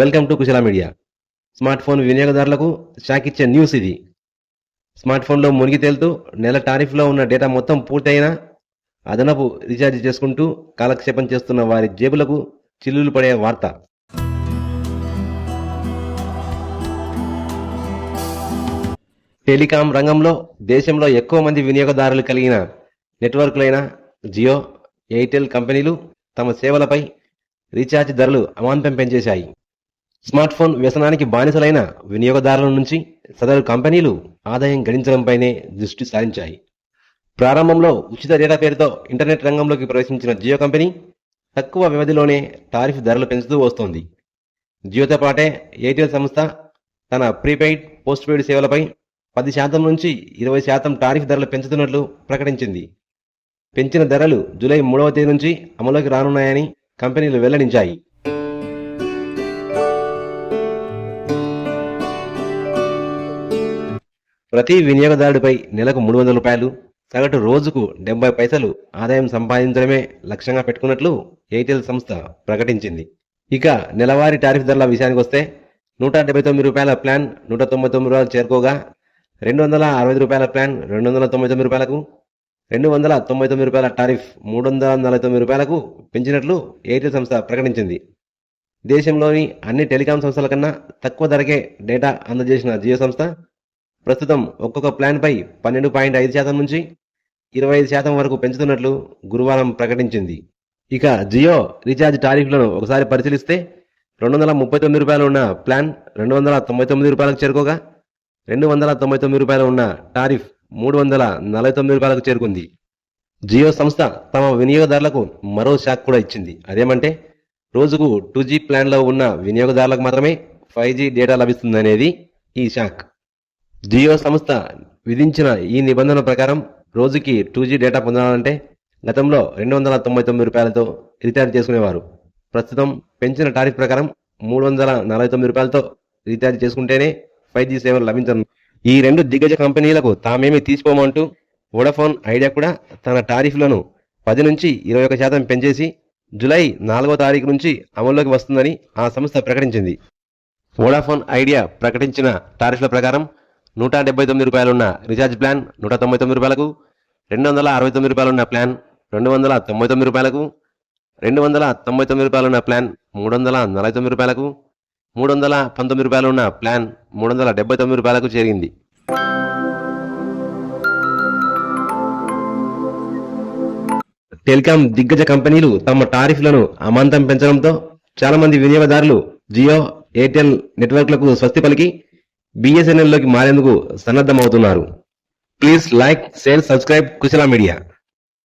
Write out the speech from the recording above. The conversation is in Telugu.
Welcome to Kushala media smart phone వినియోగదారులకు షాక్ ఇచ్చే న్యూస్ ఇది. స్మార్ట్ ఫోన్లో మునిగి తేలుతూ నెల టారిఫ్లో ఉన్న డేటా మొత్తం పూర్తయినా అదనపు రీఛార్జ్ చేసుకుంటూ కాలక్షేపం చేస్తున్న వారి జేబులకు చిల్లులు పడే వార్త. టెలికాం రంగంలో దేశంలో ఎక్కువ మంది వినియోగదారులు కలిగిన నెట్వర్క్లైన జియో ఎయిర్టెల్ కంపెనీలు తమ సేవలపై రీఛార్జ్ ధరలు అమాంతం పెంచేశాయి. స్మార్ట్ ఫోన్ వ్యసనానికి బానిసలైన వినియోగదారుల నుంచి సదరు కంపెనీలు ఆదాయం గడించడంపైనే దృష్టి సారించాయి. ప్రారంభంలో ఉచిత డేటా పేరుతో ఇంటర్నెట్ రంగంలోకి ప్రవేశించిన జియో కంపెనీ తక్కువ వ్యవధిలోనే టారిఫ్ ధరలు పెంచుతూ వస్తోంది. జియోతో పాటే ఎయిర్టెల్ సంస్థ తన ప్రీపెయిడ్ పోస్ట్ పెయిడ్ సేవలపై పది శాతం నుంచి ఇరవై శాతం టారిఫ్ ధరలు పెంచుతున్నట్లు ప్రకటించింది. పెంచిన ధరలు జూలై మూడవ తేదీ నుంచి అమలులోకి రానున్నాయని కంపెనీలు వెల్లడించాయి. ప్రతి వినియోగదారుడిపై నెలకు మూడు వందల రూపాయలు సగటు రోజుకు డెబ్బై పైసలు ఆదాయం సంపాదించడమే లక్ష్యంగా పెట్టుకున్నట్లు ఎయిర్టెల్ సంస్థ ప్రకటించింది. ఇక నెలవారీ టారిఫ్ ధరల విషయానికి వస్తే నూట డెబ్బై తొమ్మిది రూపాయల ప్లాన్ నూట తొంభై తొమ్మిది రూపాయలు చేరుకోగా రెండు వందల అరవై రూపాయల ప్లాన్ రెండు వందల తొంభై తొమ్మిది రూపాయలకు రెండు వందల తొంభై తొమ్మిది రూపాయల టారిఫ్ మూడు వందల నలభై తొమ్మిది రూపాయలకు పెంచినట్లు ఎయిర్టెల్ సంస్థ ప్రకటించింది. దేశంలోని అన్ని టెలికాం సంస్థల కన్నా తక్కువ ధరకే డేటా అందజేసిన జియో సంస్థ ప్రస్తుతం ఒక్కొక్క ప్లాన్పై పన్నెండు పాయింట్ ఐదు శాతం నుంచి ఇరవై ఐదు శాతం వరకు పెంచుతున్నట్లు గురువారం ప్రకటించింది. ఇక జియో రీఛార్జ్ టారిఫ్లను ఒకసారి పరిశీలిస్తే రెండు వందల ముప్పై తొమ్మిది రూపాయలు ఉన్న ప్లాన్ రెండు వందల తొంభై తొమ్మిది రూపాయలకు చేరుకోగా రెండు వందల తొంభై తొమ్మిది రూపాయలు ఉన్న టారిఫ్ మూడు వందల నలభై తొమ్మిది రూపాయలకు చేరుకుంది. జియో సంస్థ తమ వినియోగదారులకు మరో షాక్ కూడా ఇచ్చింది. అదేమంటే రోజుకు టూ జీ ప్లాన్లో ఉన్న వినియోగదారులకు మాత్రమే ఫైవ్ జీ డేటా లభిస్తుందనేది ఈ షాక్. జియో సంస్థ విధించిన ఈ నిబంధన ప్రకారం రోజుకి టూ జీ డేటా పొందాలంటే గతంలో రెండు వందల తొంభై తొమ్మిది రూపాయలతో రీఛార్జ్ చేసుకునేవారు. ప్రస్తుతం పెంచిన టారిఫ్ ప్రకారం మూడు వందల నలభై తొమ్మిది రూపాయలతో రీఛార్జ్ చేసుకుంటేనే ఫైవ్ జీ సేవలు లభించను ఈ రెండు దిగ్గజ కంపెనీలకు తామేమి తీసుకోమంటూ వోడాఫోన్ ఐడియా కూడా తన టారిఫ్లను పది నుంచి ఇరవై ఒక శాతం పెంచేసి జులై నాలుగో తారీఖు నుంచి అమల్లోకి వస్తుందని ఆ సంస్థ ప్రకటించింది. వోడాఫోన్ ఐడియా ప్రకటించిన టారిఫ్ల ప్రకారం నూట డెబ్బై తొమ్మిది రూపాయలున్న రీఛార్జ్ ప్లాన్ నూట తొంభై తొమ్మిది రూపాయలకు రెండు వందల అరవై తొమ్మిది రూపాయలున్న ప్లాన్ రెండు వందల తొంభై తొమ్మిది రూపాయలకు రెండు వందల తొంభై తొమ్మిది రూపాయలున్న ప్లాన్ మూడు వందల నలభై తొమ్మిది రూపాయలకు మూడు వందల పంతొమ్మిది రూపాయలున్న ప్లాన్ మూడు వందల డెబ్బై తొమ్మిది రూపాయలకు చేరింది. టెలికాం దిగ్గజ కంపెనీలు తమ టారిఫ్లను అమాంతం పెంచడంతో చాలా మంది వినియోగదారులు జియో ఎయిర్టెల్ నెట్వర్క్లకు స్వస్తి పలికి బిఎస్ఎన్ఎల్లోకి మారేందుకు సన్నద్ధమవుతున్నారు. Please like share subscribe Kushala media